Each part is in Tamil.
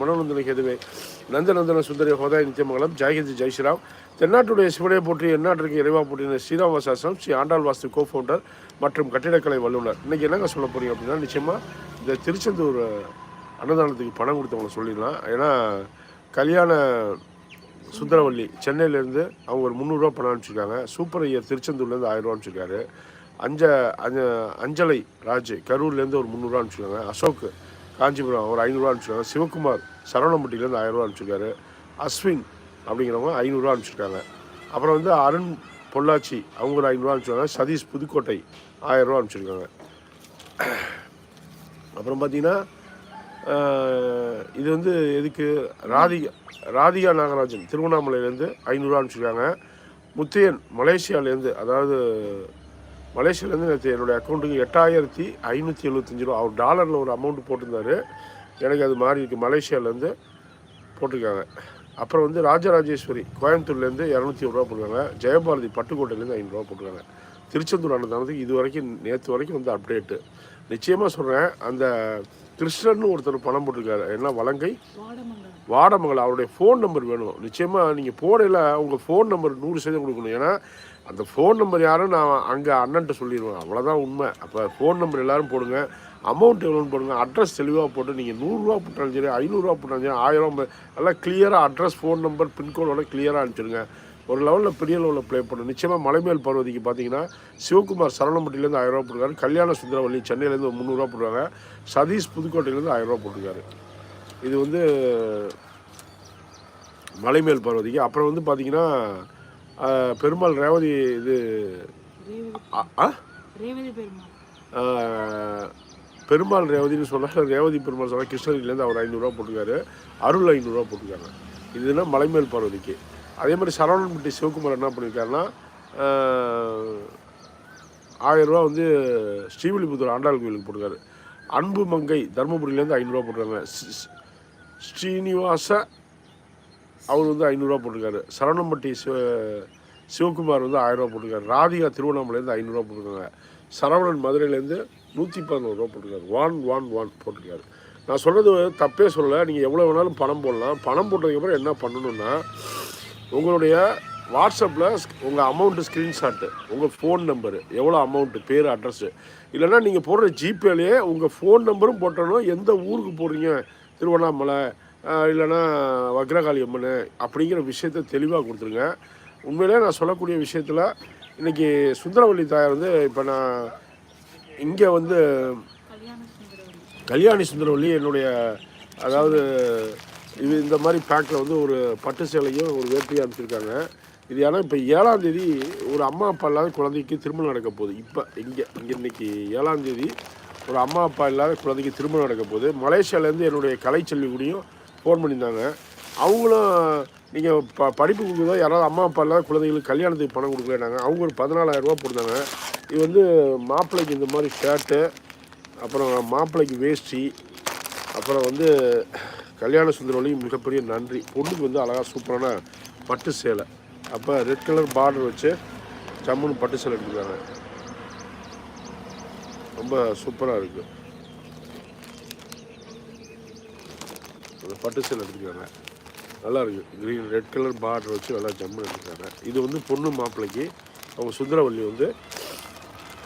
மனோநந்தன எதுவே நந்தநந்தன சுந்தரி ஹோதாய் நித்தியமங்கலம் ஜெயஹிந்த் ஜெய்ஸ்ராம் தென்னாட்டுடைய சிவனையை போற்றி எந்நாட்டிற்கு இறைவா போற்றின ஸ்ரீராமசாசனம் ஸ்ரீ ஆண்டாள் வாஸ்து கோ ஃபவுண்டர் மற்றும் கட்டிடக்கலை வல்லுநர் இன்றைக்கி என்னங்க சொல்ல போகிறீங்க அப்படின்னா நிச்சயமாக இந்த திருச்செந்தூர் அன்னதானத்துக்கு பணம் கொடுத்தவங்க சொல்லிடலாம். ஏன்னா கல்யாண சுந்தரவல்லி சென்னையிலேருந்து அவங்க ஒரு முந்நூறுரூவா பணம் அனுப்பிச்சிருக்காங்க. சூப்பர் ஐயர் திருச்செந்தூர்லேருந்து ஆயிரம் ரூபா அனுப்பிச்சிருக்காரு. அஞ்ச அஞ்ச அஞ்சலை ராஜ் கரூர்லேருந்து ஒரு முந்நூறுரூவா அனுப்பிச்சிருக்காங்க. அசோக் காஞ்சிபுரம் ஒரு ஐநூறுரூவா அனுப்பிச்சிருக்காங்க. சிவகுமார் சரவணம்பட்டியிலேருந்து ஆயிரம் ரூபா அனுப்பிச்சிருக்காரு. அஸ்வின் அப்படிங்கிறவங்க ஐநூறுரூவா அனுப்பிச்சிருக்காங்க. அப்புறம் வந்து அருண் பொள்ளாச்சி அவங்க ஒரு ஐநூறுரூவா அனுப்பிச்சிருக்காங்க. சதீஷ் புதுக்கோட்டை ஆயிரம் ரூபா அனுப்பிச்சிருக்காங்க. அப்புறம் பார்த்தீங்கன்னா இது வந்து எதுக்கு? ராதிகா ராதிகா நாகராஜன் திருவண்ணாமலையிலேருந்து ஐநூறுரூவா அனுப்பிச்சிருக்காங்க. முத்தையன் மலேசியாவிலேருந்து அதாவது மலேசியாவிலேருந்து நேற்று என்னுடைய அக்கௌண்ட்டுக்கு எட்டாயிரத்தி ஐநூற்றி எழுபத்தஞ்சு ரூபா அவர் டாலரில் ஒரு அமௌண்ட் போட்டிருந்தாரு. எனக்கு அது மாறி இருக்கு. மலேசியாவிலேருந்து போட்டிருக்காங்க. அப்புறம் வந்து ராஜராஜேஸ்வரி கோயம்புத்தூர்லேருந்து இரநூத்தி ஒரு ரூபா போட்டிருக்காங்க. ஜெயபாரதி பட்டுக்கோட்டையிலேருந்து ஐநூறுரூவா போட்டிருக்காங்க. திருச்செந்தூர் அன்னதானத்துக்கு இது வரைக்கும் நேற்று வரைக்கும் வந்து அப்டேட்டு நிச்சயமாக சொல்கிறேன் அந்த கிருஷ்ணன் ஒருத்தர் பணம் போட்டிருக்காரு. என்ன வலங்கை? வாடமங்கலம். அவருடைய ஃபோன் நம்பர் வேணும். நிச்சயமாக நீங்கள் போடையில் உங்கள் ஃபோன் நம்பர் நூறு சதவீதம் கொடுக்கணும். ஏன்னா அந்த ஃபோன் நம்பர் யாரும் நான் அங்கே அண்ணன்ட்ட சொல்லிடுவேன். அவ்வளோதான் உண்மை. அப்போ ஃபோன் நம்பர் எல்லாரும் போடுங்க. அமௌண்ட் எவ்வளோன்னு போடுங்க. அட்ரஸ் தெளிவாக போட்டு நீங்கள் நூறுரூவா போட்டாலும் சரி ஐநூறுரூவா போட்டாலும் சரி ஆயிரம் நல்லா கிளியராக அட்ரஸ் ஃபோன் நம்பர் பின்கோடோட கிளியராக அனுப்பிச்சிடுங்க ஒரு லெவலில் பெரிய லெவலில் ப்ளே பண்ணும் நிச்சயமாக மலைமேல் பருவதிக்கு பார்த்தீங்கன்னா சிவகுமார் சரவணம்பட்டியிலேருந்து ஆயிரம் ரூபா போட்டிருக்காரு. கல்யாண சுந்தரவல்லி சென்னையிலேருந்து ஒரு முந்நூறுரூவா போட்டுருக்காங்க. சதீஷ் புதுக்கோட்டையிலேருந்து ஆயிரம் ரூபா போட்டிருக்காரு. இது வந்து மலைமேல் பருவதிக்கு. அப்புறம் வந்து பார்த்தீங்கன்னா பெருமாள் ரேவதி இது பெருமாள். ரேவதின்னு சொன்னால் ரேவதி பெருமாள் சொன்னால் கிருஷ்ணகிரிலேருந்து அவர் ஐநூறுரூவா போட்டிருக்காரு அருள் ஐநூறுரூவா போட்டிருக்காங்க இதுனா மலைமேல் பார்வதிக்கு. அதே மாதிரி சரவணன்பட்டி சிவகுமார் என்ன பண்ணியிருக்காருன்னா ரூபா வந்து ஸ்ரீவில்லிபுத்தூர் ஆண்டாள் கோயிலுக்கு போட்டிருக்காரு. அன்பு மங்கை தருமபுரியிலேருந்து ஐநூறுரூவா போட்டிருக்காங்க. ஸ்ரீனிவாச அவர் வந்து ஐநூறுரூவா போட்டிருக்காரு. சரவணம்பட்டி சிவ சிவகுமார் வந்து ஆயிரரூவா போட்டிருக்காரு. ராதிகா திருவண்ணாமலையிலேருந்து ஐநூறுரூவா போட்டிருக்காங்க. சரவணன் மதுரையிலேருந்து நூற்றி பதினோருவா போட்டிருக்காரு. ஒன் ஒன் ஒன் போட்டிருக்காரு. நான் சொல்கிறது தப்பே சொல்லலை. நீங்கள் எவ்வளோ வேணாலும் பணம் போடலாம். பணம் போட்டதுக்கப்புறம் என்ன பண்ணணும்னா உங்களுடைய வாட்ஸ்அப்பில் உங்கள் அமௌண்ட்டு ஸ்க்ரீன்ஷாட்டு உங்கள் ஃபோன் நம்பரு எவ்வளோ அமௌண்ட்டு பேர் அட்ரஸ்ஸு இல்லைன்னா நீங்கள் போடுற ஜிபேலேயே உங்கள் ஃபோன் நம்பரும் போட்டணும். எந்த ஊருக்கு போடுறீங்க திருவண்ணாமலை இல்லைன்னா வக்ரகாளி அம்மன் அப்படிங்கிற விஷயத்த தெளிவாக கொடுத்துருங்க. உண்மையிலே நான் சொல்லக்கூடிய விஷயத்தில் இன்றைக்கி சுந்தரவல்லி தாயார் வந்து இப்போ நான் இங்கே வந்து கல்யாணி சுந்தரவல்லி என்னுடைய அதாவது இது இந்த மாதிரி பேக்கில் வந்து ஒரு பட்டு சேலையும் ஒரு வேட்டியும் அனுப்பிச்சிருக்காங்க. இது ஏன்னா இப்போ ஏழாம் தேதி ஒரு அம்மா அப்பா இல்லாத குழந்தைக்கு திருமணம் நடக்க போகுது. இப்போ இங்கே இங்கே இன்னைக்கு ஏழாம் தேதி ஒரு அம்மா அப்பா இல்லாத குழந்தைக்கு திருமணம் நடக்க போகுது. மலேசியாவிலேருந்து என்னுடைய கலைச்செல்வி கூடயும் ஃபோன் பண்ணியிருந்தாங்க. அவங்களும் நீங்கள் ப படிப்பு கொடுக்குறதோ யாராவது அம்மா அப்பா இல்லாத குழந்தைகளுக்கு கல்யாணத்துக்கு பணம் கொடுக்கலனாங்க அவங்க ஒரு பதினாலாயிரரூபா போட்டிருந்தாங்க. இது வந்து மாப்பிள்ளைக்கு இந்த மாதிரி ஷர்ட்டு அப்புறம் மாப்பிள்ளைக்கு வேஷ்டி அப்புறம் வந்து கல்யாண சுந்தரவழியும் மிகப்பெரிய நன்றி. பொண்ணுக்கு வந்து அழகாக சூப்பரான பட்டு சேலை. அப்போ ரெட் கலர் பார்டர் வச்சு ஜம்முன்னு பட்டு சேலை எடுத்துருக்காங்க. ரொம்ப சூப்பராக இருக்குது அந்த பட்டு சேல் எடுத்துருக்காங்க. நல்லா இருக்குது க்ரீன் ரெட் கலர் பார்டர் வச்சு நல்லா ஜம்மு எடுத்துருக்காங்க. இது வந்து பொண்ணு மாப்பிள்ளைக்கு அவங்க சுந்தரவல்லி வந்து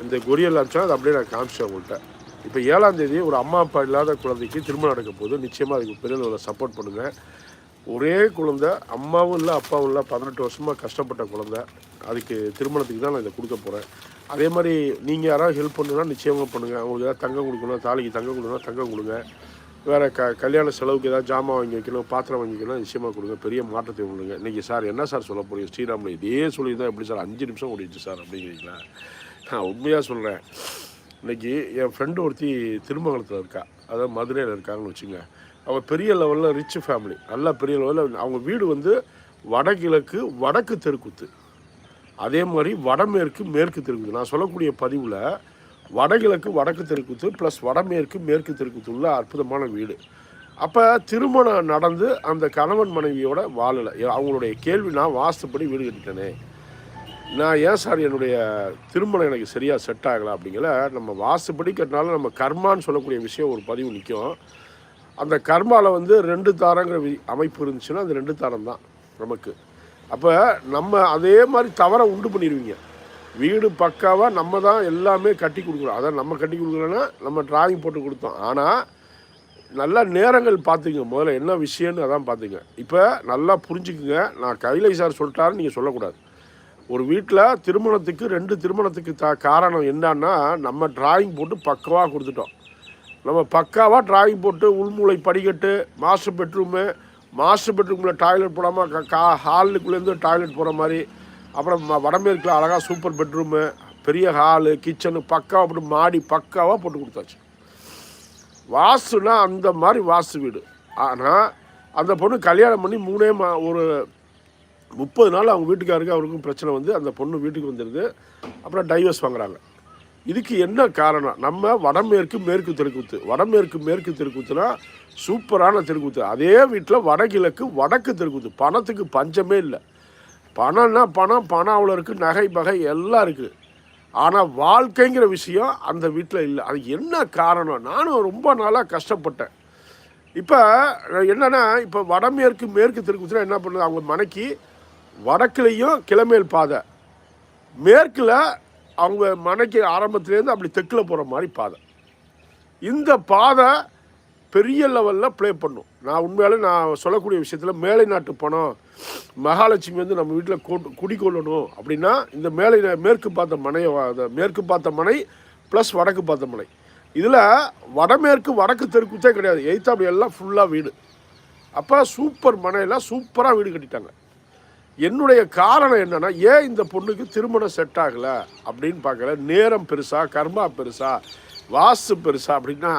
இந்த கொரியல் அனுப்பிச்சா அதை அப்படியே நான் காமிச்சேன் அவங்கள்ட்ட. இப்போ ஏழாம் தேதி ஒரு அம்மா அப்பா இல்லாத குழந்தைக்கு திருமணம் நடக்க போது நிச்சயமாக அதுக்கு பெரிய அளவில் சப்போர்ட் பண்ணுங்கள் ஒரே குழந்தை அம்மாவும் இல்லை அப்பாவும் இல்லை பதினெட்டு வருஷமாக கஷ்டப்பட்ட குழந்தை. அதுக்கு திருமணத்துக்கு தான் நான் இதை கொடுக்க போகிறேன் அதே மாதிரி நீங்கள் யாராவது ஹெல்ப் பண்ணுன்னா நிச்சயமாக பண்ணுங்கள் அவங்களுக்கு ஏதாவது தங்கம் கொடுக்கணும் தாலிக்கு தங்கம் கொடுக்கணும் தங்கம் கொடுங்க. வேறு க கல்யாண செலவுக்கு ஏதாவது ஜாமான் வாங்கி வைக்கணும் பாத்திரம் வாங்கி வைக்கணும் நிச்சயமாக கொடுங்க. பெரிய மாற்றத்தை கொடுங்க இன்றைக்கி சார் என்ன சார் சொல்ல போகிறீங்க ஸ்ரீராமில் இதே சொல்லியிருந்தா எப்படி சார் அஞ்சு நிமிஷம் ஓடிடுச்சு சார் அப்படிங்கிறீங்களா? நான் உண்மையாக சொல்கிறேன் இன்னைக்கு என் ஃப்ரெண்டு ஒருத்தி திருமங்கலத்தில் இருக்கா. அதாவது மதுரையில் இருக்காங்கன்னு வச்சுங்க. அவள் பெரிய லெவலில் ரிச் ஃபேமிலி நல்லா பெரிய லெவலில் அவங்க வீடு வந்து வடகிழக்கு வடக்கு தெருக்குத்து. அதே மாதிரி வடமேற்கு மேற்கு தெருக்குத்து. நான் சொல்லக்கூடிய பதிவில் வடகிழக்கு வடக்கு தெருக்குத்து ப்ளஸ் வடமேற்கு மேற்கு தெருக்குத்து உள்ள அற்புதமான வீடு. அப்போ திருமணம் நடந்து அந்த கணவன் மனைவியோட வாழலை. அவங்களுடைய கேள்வி நான் வாஸ்துப்படி வீடு கட்டிட்டேனே. நான் ஏன் சார் என்னுடைய திருமணம் எனக்கு சரியாக செட் ஆகலை அப்படிங்கிற நம்ம வாஸ்துப்படி கட்டினாலும் நம்ம கர்மான்னு சொல்லக்கூடிய விஷயம் ஒரு பதிவு நிற்கும் அந்த கர்மாவில் வந்து ரெண்டு தாரங்கிற வி அமைப்பு இருந்துச்சுன்னா அது ரெண்டு தாரம் தான் நமக்கு. அப்போ நம்ம அதே மாதிரி தவறை உண்டு பண்ணிடுவீங்க வீடு பக்காவாக நம்ம தான் எல்லாமே கட்டி கொடுக்குறோம் அதான் நம்ம கட்டி கொடுக்குறோன்னா நம்ம டிராயிங் போட்டு கொடுத்தோம். ஆனால் நல்லா நேரங்கள் பார்த்துங்க முதல்ல என்ன விஷயம்னு அதான் பார்த்துங்க இப்போ நல்லா புரிஞ்சுக்குங்க. நான் கைலை சார் சொல்லிட்டாருன்னு நீங்கள் சொல்லக்கூடாது. ஒரு வீட்டில் திருமணத்துக்கு ரெண்டு திருமணத்துக்கு த காரணம் என்னன்னா நம்ம டிராயிங் போட்டு பக்காவாக கொடுத்துட்டோம். நம்ம பக்காவாக டிராயிங் போட்டு உள்மூளை படிக்கட்டு மாஸ்டர் பெட்ரூமு மாஸ்டர் பெட்ரூமில் டாய்லெட் போடாமல் கா ஹாலுக்குள்ளேருந்து டாய்லெட் போகிற மாதிரி அப்புறம் வடமேற்கில் அழகாக சூப்பர் பெட்ரூமு பெரிய ஹாலு கிச்சனு பக்காவாக அப்படி மாடி பக்காவாக போட்டு கொடுத்தாச்சு. வாஸ்துனா அந்த மாதிரி வாஸ்து வீடு. ஆனால் அந்த பொண்ணு கல்யாணம் பண்ணி மூணே மா ஒரு முப்பது நாள் அவங்க வீட்டுக்காருக்கு அவருக்கும் பிரச்சனை வந்து அந்த பொண்ணு வீட்டுக்கு வந்துடுது அப்புறம் டைவர்ஸ் வாங்குறாங்க. இதுக்கு என்ன காரணம்? நம்ம வடமேற்கு மேற்கு தெருக்கூத்து. வடமேற்கு மேற்கு தெருக்கூத்துனா சூப்பரான தெருக்கூத்து. அதே வீட்டில் வடகிழக்கு வடக்கு தெருக்கூத்து. பணத்துக்கு பஞ்சமே இல்லை. பணம்னா பணம் பணம் அவ்வளோ இருக்குது நகை பகை எல்லாம் இருக்குது ஆனால் வாழ்க்கைங்கிற விஷயம் அந்த வீட்டில் இல்லை. அது என்ன காரணம்? நானும் ரொம்ப நாளாக கஷ்டப்பட்டேன். இப்போ என்னென்னா இப்போ வடமேற்கு மேற்கு தெருக்கூத்துல என்ன பண்ணுது? அவங்க மனைக்கு வடக்குலேயும் கிழமேல் பாதை. மேற்கில் அவங்க மனைக்கு ஆரம்பத்துலேருந்து அப்படி தெற்கில் போகிற மாதிரி பாதை. இந்த பாதை பெரிய லெவலில் ப்ளே பண்ணும். நான் உண்மையாலே நான் சொல்லக்கூடிய விஷயத்தில் மேலை நாட்டு பணம் மகாலட்சுமி வந்து நம்ம வீட்டில் கொண்டு குடிக்கொள்ளணும் அப்படின்னா இந்த மேலை மேற்கு பார்த்த மனையை மேற்கு பார்த்த மனை ப்ளஸ் வடக்கு பார்த்த மனை. இதில் வடமேற்கு வடக்கு தெருக்குத்தே கிடையாது. எய்த்தாப்படி எல்லாம் ஃபுல்லாக வீடு. அப்போ சூப்பர் மனையெல்லாம் சூப்பராக வீடு கட்டிட்டாங்க. என்னுடைய காரணம் என்னன்னா ஏன் இந்த பொண்ணுக்கு திருமணம் செட் ஆகலை அப்படின்னு பார்க்கல? நேரம் பெருசா கர்மா பெருசா வாஸ்து பெருசா அப்படின்னா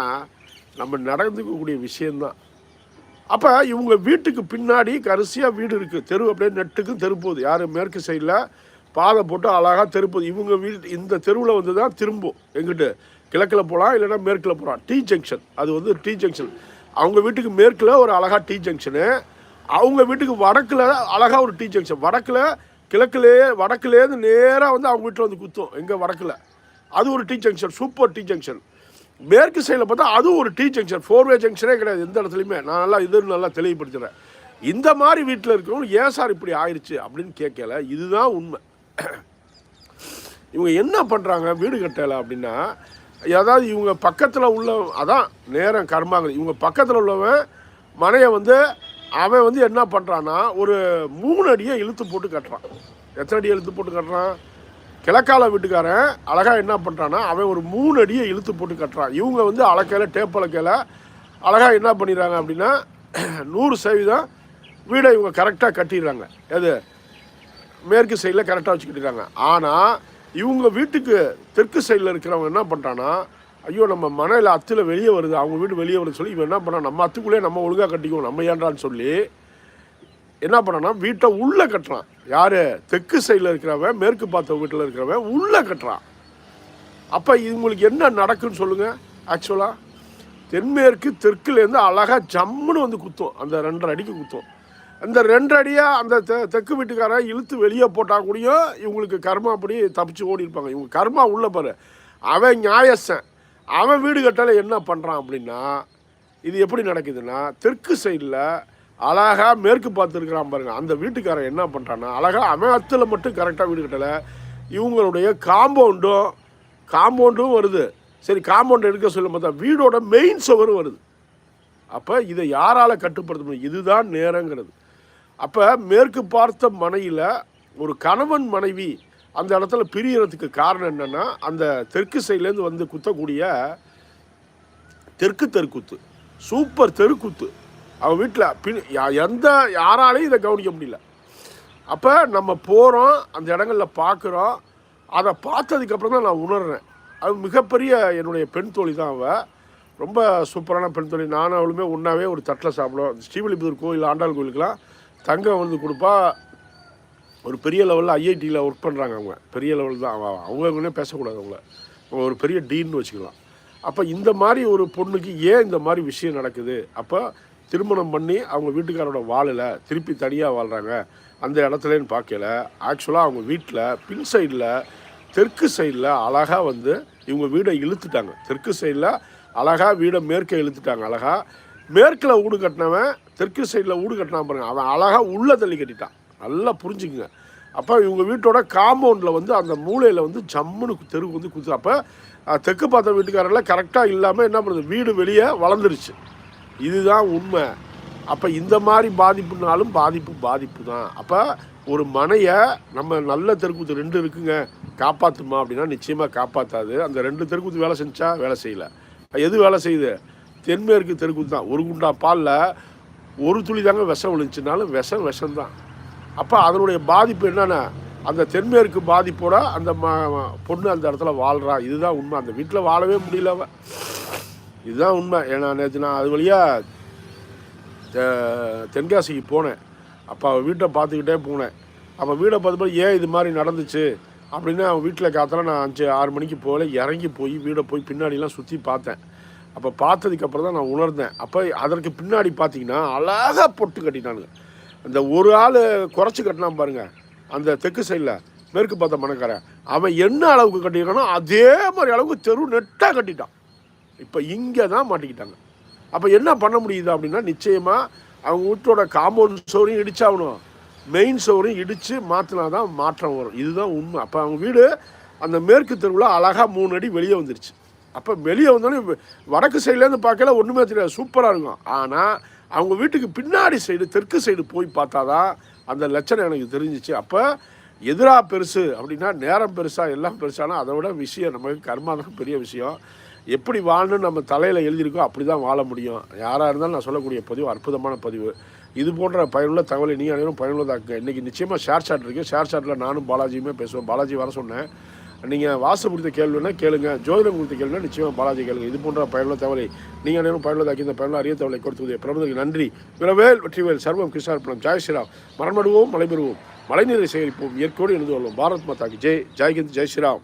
நம்ம நடந்துக்கக்கூடிய விஷயந்தான். அப்போ இவங்க வீட்டுக்கு பின்னாடி கரிசியாக வீடு இருக்குது தெரு அப்படியே நெட்டுக்கும் தெரு போகுது. யார் மேற்கு சைடில் பாதை போட்டு அழகாக தெரு போகுது. இவங்க வீட்டு இந்த தெருவில் வந்து தான் திரும்பும். எங்கிட்டு? கிழக்கில் போகலாம் இல்லைன்னா மேற்கில் போகலாம் டீ ஜங்ஷன் அது வந்து டீ ஜங்ஷன் அவங்க வீட்டுக்கு மேற்கில் ஒரு அழகாக டீ ஜங்ஷனு அவங்க வீட்டுக்கு வடக்கில் அழகாக ஒரு டீ ஜங்ஷன் வடக்கில் கிழக்குலேயே வடக்குலேருந்து நேராக வந்து அவங்க வீட்டில் வந்து குத்தும். எங்கே வடக்கில். அது ஒரு T junction super T junction மேற்கு சைடில் பார்த்தா அதுவும் ஒரு டீ ஜங்ஷன் ஃபோர் வே ஜங்ஷனே கிடையாது எந்த இடத்துலையுமே. நான் நல்லா இது நல்லா தெளிவுபடுத்துகிறேன் இந்த மாதிரி வீட்டில் இருக்கிறவங்க ஏன் சார் இப்படி ஆயிடுச்சு அப்படின்னு கேட்கல. இதுதான் உண்மை. இவங்க என்ன பண்ணுறாங்க வீடு கட்டலை அப்படின்னா அதாவது இவங்க பக்கத்தில் உள்ள அதான் நேரம் கர்மாங்க இவங்க பக்கத்தில் உள்ளவன் மனையை வந்து அவன் வந்து என்ன பண்ணுறான்னா ஒரு மூணு அடியை இழுத்து போட்டு கட்டுறான். எத்தனை அடியை இழுத்து போட்டு கட்டுறான்? கிழக்கால வீட்டுக்காரன் அழகாக என்ன பண்ணுறான்னா அவன் ஒரு மூணு அடியை இழுத்து போட்டு கட்டுறான். இவங்க வந்து அளக்கையில் டேப் அளக்கையில் அழகாக என்ன பண்ணிடுறாங்க அப்படின்னா நூறு சதவீதம் வீடை இவங்க கரெக்டாக கட்டிடுறாங்க. எது? மேற்கு சைடில் கரெக்டாக வச்சு கட்டிடுறாங்க ஆனால் இவங்க வீட்டுக்கு தெற்கு சைடில் இருக்கிறவங்க என்ன பண்ணுறான்னா ஐயோ நம்ம மனையில் அத்தில் வெளியே வருது அவங்க வீடு வெளியே வருதுன்னு சொல்லி இவன் என்ன பண்ணான் நம்ம அத்துக்குள்ளேயே நம்ம ஒழுங்காக கட்டிக்குவோம் நம்ம ஏன்றான்னு சொல்லி என்ன பண்ணான்னா வீட்டை உள்ளே கட்டுறான். யார்? தெற்கு சைடில் இருக்கிறவன் மேற்கு பார்த்த வீட்டில் இருக்கிறவன் உள்ளே கட்டுறான். அப்போ இவங்களுக்கு என்ன நடக்குன்னு சொல்லுங்கள் ஆக்சுவலாக தென்மேற்கு தெற்குலேருந்து அழகாக ஜம்முன்னு வந்து குத்தும். அந்த ரெண்டரை அடிக்கு குத்தும். அந்த ரெண்டு அடியாக அந்த தெ தெற்கு வீட்டுக்காரன் இழுத்து வெளியே போட்டால் கூடயும் இவங்களுக்கு கர்மா அப்படி தப்பிச்சு ஓடி இருப்பாங்க இவங்க கர்மா உள்ளே பாரு. அவன் நியாயசன் அவன் வீடு கட்டலை என்ன பண்ணுறான் அப்படின்னா இது எப்படி நடக்குதுன்னா தெற்கு சைடில் அழகாக மேற்கு பார்த்துருக்கிறான் பாருங்கள் அந்த வீட்டுக்காரன் என்ன பண்ணுறான்னா அழகா அவன் அத்தில் மட்டும் கரெக்டாக வீடு கட்டலை. இவங்களுடைய காம்பவுண்டும் காம்பவுண்டும் வருது. சரி காம்பவுண்ட் எடுக்க சொல்லும் பார்த்தா வீடோட மெயின் சுவரும் வருது. அப்போ இதை யாரால் கட்டுப்படுத்த முடியும்? இதுதான் நேரங்கிறது. அப்போ மேற்கு பார்த்த மனையில் ஒரு கணவன் மனைவி அந்த இடத்துல பிரியறதுக்கு காரணம் என்னென்னா அந்த தெற்கு சைட்லேருந்து வந்து குத்தக்கூடிய தெற்கு தெருக்குத்து. சூப்பர் தெருக்குத்து. அவன் வீட்டில் பின் யா- எந்த யாராலையும் இதை கவனிக்க முடியல. அப்போ நம்ம போகிறோம் அந்த இடங்களில் பார்க்குறோம் அதை பார்த்ததுக்கப்புறம் தான் நான் உணர்றேன். அது மிகப்பெரிய என்னுடைய பெண் தோழி தான் அவள் ரொம்ப சூப்பரான பெண் தோழி. நானும் அவளுமே ஒன்றாவே ஒரு தட்டில் சாப்பிடுவோம். ஸ்ரீவில்லிபுத்தூர் கோயில் ஆண்டாள் கோயிலுக்கெலாம் தங்கம் வந்து கொடுப்பா. ஒரு பெரிய லெவலில் ஐஐடியில் ஒர்க் பண்ணுறாங்க அவங்க. பெரிய லெவல் தான் அவங்க அவங்களே பேசக்கூடாது அவங்கள. அவங்க ஒரு பெரிய டீன்னு வச்சுக்கலாம். அப்போ இந்த மாதிரி ஒரு பொண்ணுக்கு ஏன் இந்த மாதிரி விஷயம் நடக்குது? அப்போ திருமணம் பண்ணி அவங்க வீட்டுக்காரோட வாழலை திருப்பி தனியாக வாழ்கிறாங்க அந்த இடத்துலன்னு பார்க்கல. ஆக்சுவலாக அவங்க வீட்டில் பின் சைடில் தெற்கு சைடில் அழகாக வந்து இவங்க வீடை இழுத்துட்டாங்க. தெற்கு சைடில் அழகாக வீடை மேற்கே இழுத்துட்டாங்க அழகாக மேற்கில் வீடு கட்டினவன் தெற்கு சைடில் வீடு கட்டினான் பாருங்க. அவன் அழகாக உள்ளே தள்ளி கட்டிட்டான். நல்லா புரிஞ்சுக்குங்க. அப்போ இவங்க வீட்டோட காம்பவுண்டில் வந்து அந்த மூலையில் வந்து ஜம்முன்னு தெருவுக்கு வந்து குத்து அப்போ தெற்கு பார்த்த வீட்டுக்காரெல்லாம் கரெக்டாக இல்லாமல் என்ன பண்ணுறது வீடு வெளியே வளர்ந்துருச்சு. இதுதான் உண்மை. அப்போ இந்த மாதிரி பாதிப்புனாலும் பாதிப்பு பாதிப்பு தான். அப்போ ஒரு மனையை நம்ம நல்ல தெருக்கூத்து ரெண்டு இருக்குங்க காப்பாற்றுமா அப்படின்னா நிச்சயமாக காப்பாற்றாது அந்த ரெண்டு தெருக்கூத்து வேலை செஞ்சா வேலை செய்யலை. எது வேலை செய்யுது? தென்மேற்கு தெருக்கூத்து தான். ஒரு குண்டா பாலில் ஒரு துளி தாங்க விஷம் விழுந்துச்சுனாலும் விஷம் விஷம்தான். அப்போ அதனுடைய பாதிப்பு என்னென்னா அந்த தென்மேற்கு பாதிப்போட அந்த ம பொண்ணு அந்த இடத்துல வாழ்கிறா இதுதான் உண்மை. அந்த வீட்டில் வாழவே முடியல இதுதான் உண்மை. ஏன்னா நேற்று நான் அது வழியாக தெ- தென்காசிக்கு போனேன். அப்போ அவள் வீட்டை பார்த்துக்கிட்டே போனேன். அப்போ வீடை பார்த்தபோது ஏன் இது மாதிரி நடந்துச்சு? அப்படின்னு அவன் வீட்டில் காத்தால நான் அஞ்சு ஆறு மணிக்கு போகல. இறங்கி போய் வீடை போய் பின்னாடிலாம் சுற்றி பார்த்தேன். அப்போ பார்த்ததுக்கப்புறம் தான் நான் உணர்ந்தேன். அப்போ அதற்கு பின்னாடி பார்த்தீங்கன்னா அழகாக பொட்டு கட்டினானுங்க. அந்த ஒரு ஆள் குறைச்சி கட்டினா பாருங்கள் அந்த தெற்கு சைடில் மேற்கு பார்த்த மணக்காரன். அவன் என்ன அளவுக்கு கட்டியிருக்கானோ அதே மாதிரி அளவுக்கு தெரு நெட்டாக கட்டிட்டான். இப்போ இங்கே தான் மாட்டிக்கிட்டாங்க. அப்போ என்ன பண்ண முடியுது அப்படின்னா நிச்சயமாக அவங்க வீட்டோட காம்பவுண்ட் சோறையும் இடிச்சாகணும். மெயின் சோறையும் இடித்து மாற்றினா தான் மாற்றம் வரும். இதுதான் உண்மை. அப்போ அவங்க வீடு அந்த மேற்கு தெருவில் அழகாக மூணு அடி வெளியே வந்துருச்சு. அப்போ வெளியே வந்தோடனே வடக்கு சைட்லேருந்து பார்க்கல ஒன்றுமே தெரியாது சூப்பராக இருக்கும். ஆனால் அவங்க வீட்டுக்கு பின்னாடி சைடு தெற்கு சைடு போய் பார்த்தா தான் அந்த லட்சணம் எனக்கு தெரிஞ்சிச்சு. அப்போ எதிராக பெருசு அப்படின்னா நேரம் பெருசாக எல்லாம் பெருசானா அதை விட விஷயம் நமக்கு கர்மா தான் பெரிய விஷயம். எப்படி வாழணும்னு நம்ம தலையில் எழுதியிருக்கோ அப்படி தான் வாழ முடியும். யாராக இருந்தாலும் நான் சொல்லக்கூடிய பதிவு அற்புதமான பதிவு. இது போன்ற பயனுள்ள தகவலை நீ அனைவரும் பயனுள்ளதாக்க இன்றைக்கி நிச்சயமாக ஷேர் சாட் இருக்குது ஷேர் சாட்டில் நானும் பாலாஜியுமே பேசுவேன் பாலாஜி வர சொன்னேன். நீங்கள் வாசு குறித்த கேள்வினா கேளுங்க. ஜோதிடம் குறித்த கேள்வினா நிச்சயமாக பாலாஜி கேளுங்க. இது போன்ற பயனுள்ள தகவலை நீங்கள் அனைவரும் பயனுள்ளதாக்கி இந்த பயனுள்ள அரிய தகவலை கொடுத்தது பிரபந்தருக்கு நன்றி. விரவேல் வெற்றிவேல் சர்வம் கிருஷ்ணார்பணம். ஜெய் ஸ்ரீராம். மரணமடுவோம் மலைபெறுவோம். மழைநீரை சேகரிப்போம். இயற்கையோடு எழுந்து கொள்வோம். பாரத் மாதாக்கு. ஜெய். ஜெய்ஹிந்த். ஜெய் ஸ்ரீராம்.